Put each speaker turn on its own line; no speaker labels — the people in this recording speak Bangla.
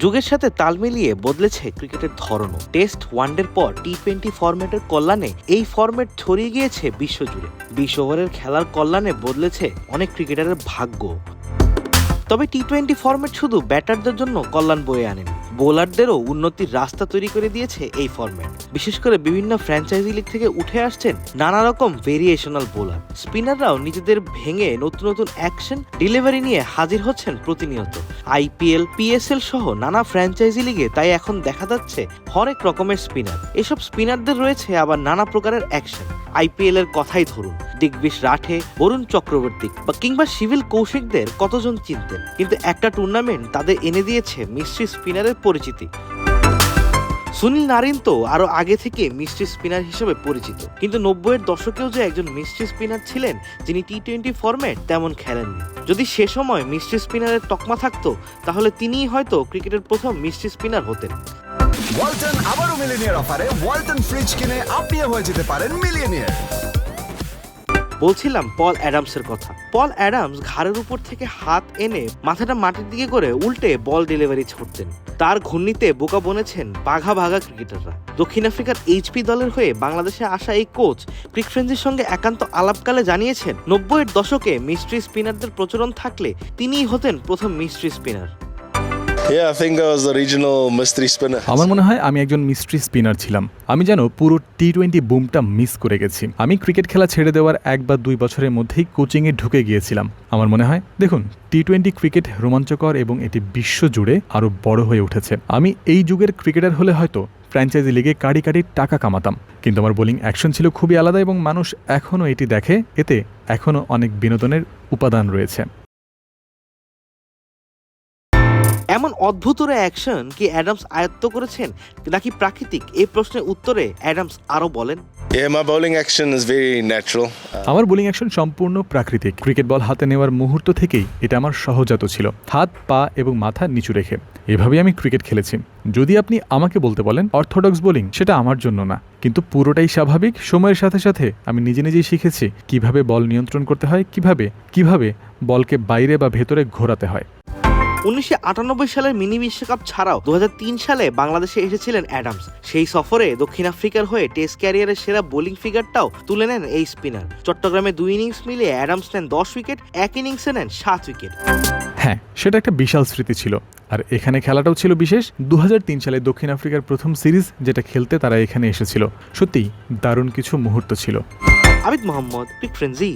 যুগের সাথে তাল মিলিয়ে বদলেছে ক্রিকেটের ধরনও। টেস্ট ওয়ানডের পর টি টোয়েন্টি ফরম্যাটের কল্যাণে এই ফরম্যাট ছড়িয়ে গিয়েছে বিশ্বজুড়ে। বিশ ওভারের খেলার কল্যাণে বদলেছে অনেক ক্রিকেটারের ভাগ্য। তবে টি টোয়েন্টি ফরম্যাট শুধু ব্যাটারদের জন্য কল্যাণ বয়ে আনেনি। বোলারদেরও উন্নতির রাস্তা তৈরি করে দিয়েছে এই ফরম্যাট বিশেষ করে বিভিন্ন ফ্র্যাঞ্চাইজি লিগ থেকে উঠে আসছেন নানা রকম ভেরিয়েশনাল বোলার। স্পিনাররাও নিজেদের ভেঙে নতুন নতুন অ্যাকশন ডেলিভারি নিয়ে হাজির হচ্ছেন প্রতিনিয়ত। আইপিএল পিএসএল সহ নানা ফ্র্যাঞ্চাইজি লিগে তাই এখন দেখা যাচ্ছে হরেক রকমের স্পিনার এসব স্পিনারদের রয়েছে আবার নানা প্রকারের অ্যাকশন আইপিএল এর কথাই ধরুন, দিগ্বিশ রাঠে, বরুণ চক্রবর্তী বা কিংবা সিভিল কৌশিকদের কতজন চিনতেন? কিন্তু একটা টুর্নামেন্ট তাদের এনে দিয়েছে মিস্ট্রি স্পিনারের পরিচিতি সুনীল নারিন তো আরও আগে থেকে মিস্ট্রি স্পিনার হিসেবে পরিচিত। কিন্তু নব্বইয়ের দশকেও যে একজন মিস্ট্রি স্পিনার ছিলেন, যিনি টি টোয়েন্টি ফরম্যাট তেমন খেলেননি। যদি সে সময় মিস্ট্রি স্পিনারের তকমা থাকতো, তাহলে তিনিই হয়তো ক্রিকেটের প্রথম মিস্ট্রি স্পিনার হতেন।
ওয়ালটন আবারও মিলিনিয়ার অফারে ওয়ালটন ফ্রিজ কিনে আপনিও হয়ে যেতে পারেন মিলিয়নিয়ার।
বলছিলাম পল অ্যাডামসের কথা। পল অ্যাডামস ঘাড়ের উপর থেকে হাত এনে মাথাটা মাটির দিকে করে উল্টে বল ডেলিভারি ছড়তেন তার ঘূর্ণিতে বোকা বনেছেন বাঘা ভাগা ক্রিকেটাররা। দক্ষিণ আফ্রিকার এইচপি দলের হয়ে বাংলাদেশে আসা এই কোচ ক্রিকফ্রেন্সির সঙ্গে একান্ত আলাপকালে জানিয়েছেন, নব্বইয়ের দশকে মিস্ট্রি স্পিনারদের প্রচলন থাকলে তিনিই হতেন প্রথম মিস্ট্রি স্পিনার।
আমার মনে হয় আমি একজন মিস্ট্রি স্পিনার ছিলাম। আমি যেন পুরো টি টোয়েন্টি বুমটা মিস করে গেছি। আমি ক্রিকেট খেলা ছেড়ে দেওয়ার এক বা দুই বছরের মধ্যেই কোচিংয়ে ঢুকে গিয়েছিলাম। আমার মনে হয়, দেখুন টি টোয়েন্টি ক্রিকেট রোমাঞ্চকর এবং এটি বিশ্ব জুড়ে আরও বড় হয়ে উঠেছে। আমি এই যুগের ক্রিকেটার হলে হয়তো ফ্র্যাঞ্চাইজি লিগে কাড়ি কাড়ি টাকা কামাতাম। কিন্তু আমার বোলিং অ্যাকশন ছিল খুবই আলাদা এবং মানুষ এখনও এটি দেখে। এতে এখনও অনেক বিনোদনের উপাদান রয়েছে।
এমন অদ্ভুতরে অ্যাকশন কি অ্যাডামস আয়ত্ত করেছেন নাকি প্রাকৃতিক? এই প্রশ্নের উত্তরে অ্যাডামস আরও বলেন.
Uh,
আমার বোলিং অ্যাকশন সম্পূর্ণ প্রাকৃতিক। ক্রিকেট বল হাতে নেওয়ার মুহূর্ত থেকেই এটা আমার সহজাত ছিল। হাত পা এবং মাথা নিচু রেখে। এভাবেই আমি ক্রিকেট খেলেছি। যদি আপনি আমাকে বলতে বলেন অর্থোডক্স বোলিং সেটা আমার জন্য না। কিন্তু পুরোটাই স্বাভাবিক। সময়ের সাথে সাথে আমি নিজে নিজেই শিখেছি কীভাবে বল নিয়ন্ত্রণ করতে হয় কীভাবে কীভাবে বলকে বাইরে বা ভেতরে ঘোরাতে হয়।
উনিশশো আটানব্বই সালের মিনি বিশ্বকাপ ছাড়াও দু হাজার তিন সালে বাংলাদেশে এসেছিলেন অ্যাডামস। সেই সফরে দক্ষিণ আফ্রিকার হয়ে টেস্ট ক্যারিয়ারের সেরা বোলিং ফিগারটাও তুলে নেন এই স্পিনার। চট্টগ্রামে দুই ইনিংস মিলিয়ে অ্যাডামস নেন দশ উইকেট এক ইনিংসে নেন সাত উইকেট।
হ্যাঁ সেটা একটা বিশাল স্মৃতি ছিল। আর এখানে খেলাটাও ছিল বিশেষ। দু হাজার তিন সালে দক্ষিণ আফ্রিকার প্রথম সিরিজ যেটা খেলতে তারা এখানে এসেছিল। সত্যিই দারুণ কিছু মুহূর্ত ছিল।
আবিদ মোহাম্মদ পিক ফ্রেন্সি